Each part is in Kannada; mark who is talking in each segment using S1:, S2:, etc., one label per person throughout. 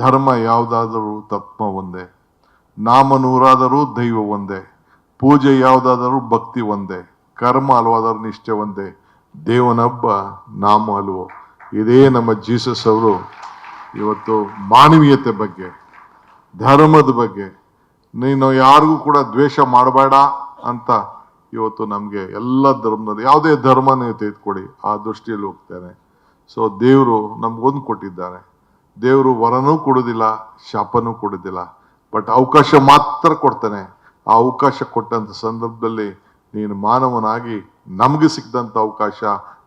S1: ಧರ್ಮ ಯಾವುದಾದರೂ ತತ್ವ ಒಂದೇ, ನಾಮ ನೂರಾದರೂ ದೈವ ಒಂದೇ, ಪೂಜೆ ಯಾವುದಾದರೂ ಭಕ್ತಿ ಒಂದೇ, ಕರ್ಮ ಅಲ್ವಾದರೂ ನಿಷ್ಠೆ ಒಂದೇ, ದೇವನೊಬ್ಬ ನಾಮ ಹಲವು. ಇದೇ ನಮ್ಮ ಜೀಸಸ್ ಅವರು ಇವತ್ತು ಮಾನವೀಯತೆ ಬಗ್ಗೆ, ಧರ್ಮದ ಬಗ್ಗೆ, ನೀನು ಯಾರಿಗೂ ಕೂಡ ದ್ವೇಷ ಮಾಡಬೇಡ ಅಂತ ಇವತ್ತು ನಮಗೆ ಎಲ್ಲ ಧರ್ಮದಲ್ಲಿ ಯಾವುದೇ ಧರ್ಮನೇ ತೆಗೆದುಕೊಡಿ, ಆ ದೃಷ್ಟಿಯಲ್ಲಿ ಹೋಗ್ತೇನೆ. ಸೊ ದೇವರು ನಮ್ಗೊಂದು ಕೊಟ್ಟಿದ್ದಾರೆ. ದೇವರು ವರನೂ ಕೊಡೋದಿಲ್ಲ, ಶಾಪನೂ ಕೊಡೋದಿಲ್ಲ ಬಟ್ ಅವಕಾಶ ಮಾತ್ರ ಕೊಡ್ತಾನೆ. ಆ ಅವಕಾಶ ಕೊಟ್ಟಂತ ಸಂದರ್ಭದಲ್ಲಿ ನೀನು ಮಾನವನಾಗಿ ನಮಗೆ ಸಿಕ್ಕಿದಂಥ ಅವಕಾಶ,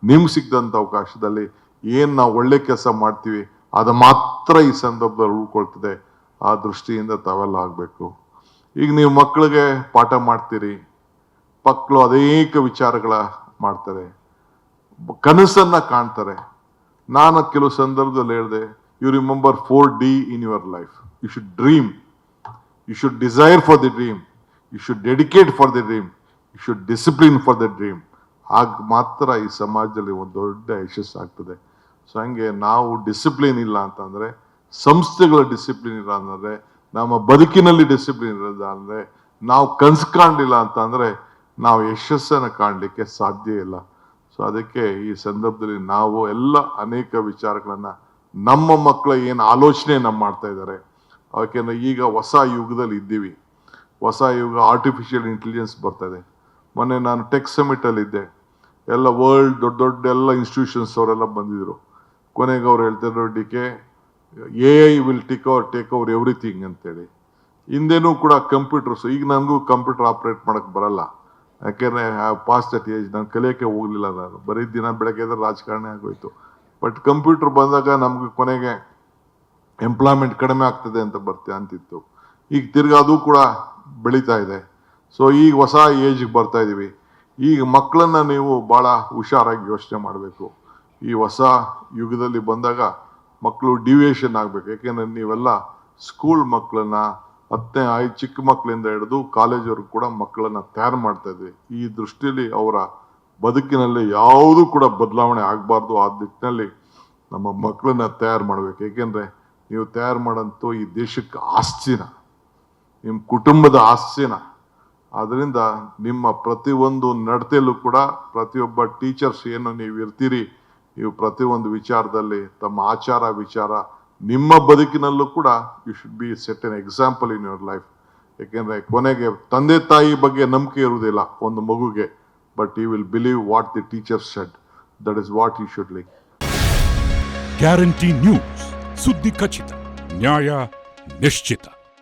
S1: ನಿಮ್ಗೆ ಸಿಗ್ದಂಥ ಅವಕಾಶದಲ್ಲಿ ಏನು ನಾವು ಒಳ್ಳೆ ಕೆಲಸ ಮಾಡ್ತೀವಿ, ಅದು ಮಾತ್ರ ಈ ಸಂದರ್ಭದಲ್ಲಿ ಉಳ್ಕೊಳ್ತದೆ. ಆ ದೃಷ್ಟಿಯಿಂದ ತಾವೆಲ್ಲ ಆಗಬೇಕು. ಈಗ ನೀವು ಮಕ್ಕಳಿಗೆ ಪಾಠ ಮಾಡ್ತೀರಿ, ಮಕ್ಕಳು ಅನೇಕ ವಿಚಾರಗಳ ಮಾಡ್ತಾರೆ, ಕನಸನ್ನ ಕಾಣ್ತಾರೆ. ನಾನು ಕೆಲವು ಸಂದರ್ಭದಲ್ಲಿ ಹೇಳಿದೆ you remember four D in life. Life you should dream you should desire for the dream you should dedicate for dream. You should discipline for the dream ಆಗ ಮಾತ್ರ ಈ ಸಮಾಜದಲ್ಲಿ ಒಂದು ದೊಡ್ಡ ಯಶಸ್ಸು ಆಗ್ತದೆ. ಸೊ ಹಂಗೆ ನಾವು ಡಿಸಿಪ್ಲಿನ್ ಇಲ್ಲ ಅಂತಂದರೆ, ಸಂಸ್ಥೆಗಳ ಡಿಸಿಪ್ಲಿನ್ ಇಲ್ಲ ಅಂತಂದರೆ, ನಮ್ಮ ಬದುಕಿನಲ್ಲಿ ಡಿಸಿಪ್ಲಿನ್ ಇರೋದ ಅಂದರೆ ನಾವು ಕನ್ಸು ಕಾಣಲಿಲ್ಲ ಅಂತಂದರೆ, ನಾವು ಯಶಸ್ಸನ್ನು ಕಾಣಲಿಕ್ಕೆ ಸಾಧ್ಯ ಇಲ್ಲ. ಸೊ ಅದಕ್ಕೆ ಈ ಸಂದರ್ಭದಲ್ಲಿ ನಾವು ಎಲ್ಲ ಅನೇಕ ವಿಚಾರಗಳನ್ನ ನಮ್ಮ ಮಕ್ಕಳ ಏನು ಆಲೋಚನೆ ನಮ್ಮ ಮಾಡ್ತಾ ಇದ್ದಾರೆ. ಯಾಕೆಂದರೆ ಈಗ ಹೊಸ ಯುಗದಲ್ಲಿ ಇದ್ದೀವಿ. ಹೊಸ ಯುಗ ಆರ್ಟಿಫಿಷಿಯಲ್ ಇಂಟೆಲಿಜೆನ್ಸ್ ಬರ್ತಾ ಇದೆ. ಮೊನ್ನೆ ನಾನು ಟೆಕ್ ಸಮಿಟ್ ಅಲ್ಲಿ ಇದ್ದೆ. ಎಲ್ಲ ವರ್ಲ್ಡ್ ದೊಡ್ಡ ದೊಡ್ಡ ಎಲ್ಲ ಇನ್ಸ್ಟಿಟ್ಯೂಷನ್ಸ್ ಅವರೆಲ್ಲ ಬಂದಿದ್ರು. ಕೊನೆಗೆ ಅವ್ರು ಹೇಳ್ತಿದ್ರು D K A I will take over take over everything ಅಂತೇಳಿ. ಹಿಂದೆನೂ ಕೂಡ ಕಂಪ್ಯೂಟರ್ಸ್ ಈಗ ನನಗೂ ಕಂಪ್ಯೂಟರ್ ಆಪ್ರೇಟ್ ಮಾಡೋಕ್ಕೆ ಬರಲ್ಲ. ಯಾಕೆಂದರೆ ಪಾಸ್ಟ್ ಅಟ್ ಏಜ್ ನಾನು ಕಲಿಯೋಕ್ಕೆ ಹೋಗಲಿಲ್ಲ ನಾನು. ಬರೀ ದಿನ ಬೆಳಗ್ಗೆ ರಾಜಕಾರಣಿ ಆಗೋಯ್ತು. ಬಟ್ ಕಂಪ್ಯೂಟರ್ ಬಂದಾಗ ನಮ್ಗೆ ಕೊನೆಗೆ ಎಂಪ್ಲಾಯ್ಮೆಂಟ್ ಕಡಿಮೆ ಆಗ್ತದೆ ಅಂತ ಬರ್ತೆ ಅಂತಿತ್ತು. ಈಗ ತಿರ್ಗಾ ಅದು ಕೂಡ ಬೆಳೀತಾ ಇದೆ. ಸೊ ಈಗ ಹೊಸ ಏಜ್ಗೆ ಬರ್ತಾ ಇದೀವಿ. ಈಗ ಮಕ್ಕಳನ್ನ ನೀವು ಬಹಳ ಹುಷಾರಾಗಿ ಯೋಚನೆ ಮಾಡಬೇಕು. ಈ ಹೊಸ ಯುಗದಲ್ಲಿ ಬಂದಾಗ ಮಕ್ಕಳು ಡಿವಿಯೇಷನ್ ಆಗಬೇಕು. ಯಾಕೆಂದರೆ ನೀವೆಲ್ಲ ಸ್ಕೂಲ್ ಮಕ್ಕಳನ್ನ ಹತ್ತನೇ ಐದು ಚಿಕ್ಕ ಮಕ್ಕಳಿಂದ ಹಿಡಿದು ಕಾಲೇಜ್ವರೆಗೂ ಕೂಡ ಮಕ್ಕಳನ್ನ ತಯಾರು ಮಾಡ್ತಾ ಇದ್ವಿ ಈ ದೃಷ್ಟಿಯಲ್ಲಿ ಅವರ ಬದುಕಿನಲ್ಲಿ ಯಾವುದೂ ಕೂಡ ಬದಲಾವಣೆ ಆಗಬಾರ್ದು ಆ ದಿಕ್ಕಿನಲ್ಲಿ ನಮ್ಮ ಮಕ್ಕಳನ್ನ ತಯಾರು ಮಾಡ್ಬೇಕು. ಏಕೆಂದರೆ ನೀವು ತಯಾರು ಮಾಡೋಂಥ ಈ ದೇಶಕ್ಕೆ ಆಸ್ತಿನ, ನಿಮ್ಮ ಕುಟುಂಬದ ಆಸ್ತಿನ ಅದರಿಂದ ನಿಮ್ಮ ಪ್ರತಿಯೊಂದು ನಡತೆಯಲ್ಲೂ ಕೂಡ ಪ್ರತಿಯೊಬ್ಬ ಟೀಚರ್ಸ್ ಏನು ನೀವು ಇರ್ತೀರಿ, ನೀವು ಪ್ರತಿಯೊಂದು ವಿಚಾರದಲ್ಲಿ ತಮ್ಮ ಆಚಾರ ವಿಚಾರ ನಿಮ್ಮ ಬದುಕಿನಲ್ಲೂ ಕೂಡ you should be set an example in your life ಏಕೆಂದರೆ ಕೊನೆಗೆ ತಂದೆ ತಾಯಿ ಬಗ್ಗೆ ನಂಬಿಕೆ ಇರುವುದಿಲ್ಲ ಒಂದು ಮಗುಗೆ. but you will believe what the teacher said that is what you should like
S2: guarantee news ಸುದ್ದಿ ಖಚಿತ ನ್ಯಾಯ ನಿಶ್ಚಿತ